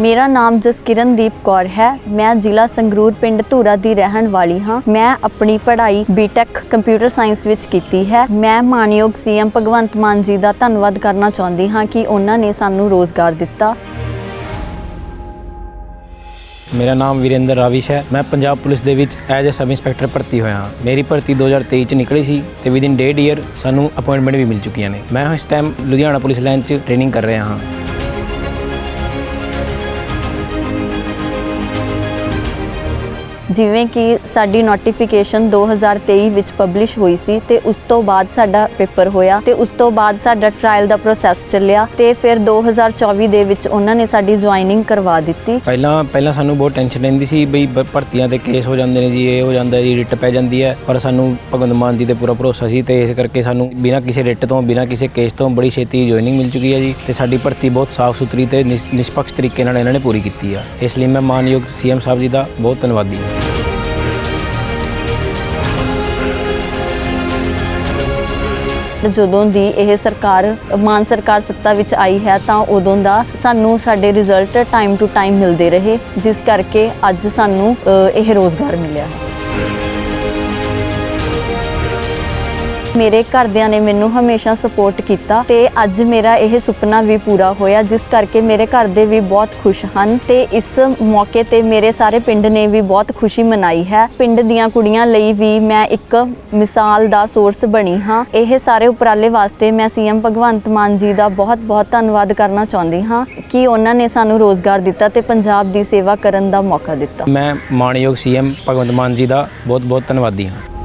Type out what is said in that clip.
ਮੇਰਾ ਨਾਮ ਜਸਕਿਰਨਦੀਪ ਕੌਰ ਹੈ। ਮੈਂ ਜ਼ਿਲ੍ਹਾ ਸੰਗਰੂਰ ਪਿੰਡ ਧੂਰਾ ਦੀ ਰਹਿਣ ਵਾਲੀ ਹਾਂ। ਮੈਂ ਆਪਣੀ ਪੜ੍ਹਾਈ ਬੀਟੈਕ ਕੰਪਿਊਟਰ ਸਾਇੰਸ ਵਿੱਚ ਕੀਤੀ ਹੈ। ਮੈਂ ਮਾਨਯੋਗ ਸੀਐਮ ਭਗਵੰਤ ਮਾਨ ਜੀ ਦਾ ਧੰਨਵਾਦ ਕਰਨਾ ਚਾਹੁੰਦੀ ਹਾਂ ਕਿ ਉਹਨਾਂ ਨੇ ਸਾਨੂੰ ਰੋਜ਼ਗਾਰ ਦਿੱਤਾ। ਮੇਰਾ ਨਾਮ ਵੀਰਿੰਦਰ ਰਾਵਿਸ਼ ਹੈ। ਮੈਂ ਪੰਜਾਬ ਪੁਲਿਸ ਦੇ ਵਿੱਚ ਐਜ਼ ਅ ਸਬ ਇੰਸਪੈਕਟਰ ਭਰਤੀ ਹੋਇਆ ਹਾਂ। ਮੇਰੀ ਭਰਤੀ 2023 ਚ ਨਿਕਲੀ ਸੀ ਤੇ ਵਿਦਿਨ ਡੇਢ ਈਅਰ ਸਾਨੂੰ ਅਪਾਇੰਟਮੈਂਟ ਵੀ ਮਿਲ ਚੁੱਕੀਆਂ ਨੇ। ਮੈਂ ਇਸ ਟਾਈਮ ਲੁਧਿਆਣਾ ਪੁਲਿਸ ਲਾਈਨ ਚ ਟ੍ਰੇਨਿੰਗ ਕਰ ਰਿਹਾ ਹਾਂ। ਜਿਵੇਂ ਕਿ ਸਾਡੀ ਨੋਟੀਫਿਕੇਸ਼ਨ 2023 ਵਿੱਚ ਪਬਲਿਸ਼ ਹੋਈ ਸੀ ਤੇ ਉਸ ਤੋਂ ਬਾਅਦ ਸਾਡਾ ਪੇਪਰ ਹੋਇਆ ਤੇ ਉਸ ਤੋਂ ਬਾਅਦ ਸਾਡਾ ਟ੍ਰਾਇਲ ਦਾ ਪ੍ਰੋਸੈਸ ਚੱਲਿਆ ਤੇ ਫਿਰ 2024 ਦੇ ਵਿੱਚ ਉਹਨਾਂ ਨੇ ਸਾਡੀ ਜੁਆਇਨਿੰਗ ਕਰਵਾ ਦਿੱਤੀ। ਪਹਿਲਾਂ ਪਹਿਲਾਂ ਸਾਨੂੰ ਬਹੁਤ ਟੈਨਸ਼ਨ ਰਹਿੰਦੀ ਸੀ ਬਈ ਬ- ਭਰਤੀਆਂ ਤੇ ਕੇਸ ਹੋ ਜਾਂਦੇ ਨੇ ਜੀ, ਇਹ ਹੋ ਜਾਂਦਾ ਜੀ ਰਿਟ ਪੈ ਜਾਂਦੀ ਹੈ। ਪਰ ਸਾਨੂੰ ਭਗਵੰਤ ਮਾਨ ਜੀ ਤੇ ਪੂਰਾ ਭਰੋਸਾ ਸੀ ਤੇ ਇਸ ਕਰਕੇ ਸਾਨੂੰ ਬਿਨਾਂ ਕਿਸੇ ਰਿਟ ਤੋਂ, ਬਿਨਾਂ ਕਿਸੇ ਕੇਸ ਤੋਂ ਬੜੀ ਛੇਤੀ ਜੁਆਇਨਿੰਗ ਮਿਲ ਚੁੱਕੀ ਹੈ ਜੀ ਤੇ ਸਾਡੀ ਭਰਤੀ ਬਹੁਤ ਸਾਫ਼ ਸੁਥਰੀ ਤੇ ਨਿਸ- ਨਿਸ਼ਪਕਸ਼ ਤਰੀਕੇ ਨਾਲ ਇਹਨਾਂ ਨੇ ਪੂਰੀ ਕੀਤੀ ਆ। ਇਸ ਲਈ ਮੈਂ ਮਾਨਯੋਗ ਸੀਐਮ ਸਾਹਿਬ ਜੀ ਦਾ ਬਹੁਤ ਧੰਨਵਾਦੀ ਹਾਂ। ਜਦੋਂ ਦੀ ਇਹ ਸਰਕਾਰ, ਮਾਨ ਸਰਕਾਰ ਸੱਤਾ ਵਿੱਚ ਆਈ ਹੈ ਤਾਂ ਉਦੋਂ ਦਾ ਸਾਨੂੰ ਸਾਡੇ ਰਿਜ਼ਲਟ ਟਾਈਮ ਟੂ ਟਾਈਮ ਮਿਲਦੇ ਰਹੇ, ਜਿਸ ਕਰਕੇ ਅੱਜ ਸਾਨੂੰ ਇਹ ਰੋਜ਼ਗਾਰ ਮਿਲਿਆ ਹੈ। ਮੇਰੇ ਘਰਦਿਆਂ ਨੇ ਮੈਨੂੰ ਹਮੇਸ਼ਾ ਸਪੋਰਟ ਕੀਤਾ ਤੇ ਅੱਜ ਮੇਰਾ ਇਹ ਸੁਪਨਾ ਵੀ ਪੂਰਾ ਹੋਇਆ, ਜਿਸ ਕਰਕੇ ਮੇਰੇ ਘਰ ਦੇ ਵੀ ਬਹੁਤ ਖੁਸ਼ ਹਨ ਤੇ ਇਸ ਮੌਕੇ ਤੇ ਮੇਰੇ ਸਾਰੇ ਪਿੰਡ ਨੇ ਵੀ ਬਹੁਤ ਖੁਸ਼ੀ ਮਨਾਈ ਹੈ। ਪਿੰਡ ਦੀਆਂ ਕੁੜੀਆਂ ਲਈ ਵੀ ਮੈਂ ਇੱਕ ਮਿਸਾਲ ਦਾ ਸੋਰਸ ਬਣੀ ਹਾਂ। ਇਹ ਸਾਰੇ ਉਪਰਾਲੇ ਵਾਸਤੇ ਮੈਂ ਸੀਐਮ ਭਗਵੰਤ ਮਾਨ ਜੀ ਦਾ ਬਹੁਤ ਬਹੁਤ ਧੰਨਵਾਦ ਕਰਨਾ ਚਾਹੁੰਦੀ ਹਾਂ ਕਿ ਉਹਨਾਂ ਨੇ ਸਾਨੂੰ ਰੋਜ਼ਗਾਰ ਦਿੱਤਾ ਤੇ ਪੰਜਾਬ ਦੀ ਸੇਵਾ ਕਰਨ ਦਾ ਮੌਕਾ ਦਿੱਤਾ। ਮੈਂ ਮਾਣਯੋਗ ਸੀਐਮ ਭਗਵੰਤ ਮਾਨ ਜੀ ਦਾ ਬਹੁਤ ਬਹੁਤ ਧੰਨਵਾਦੀ ਹਾਂ।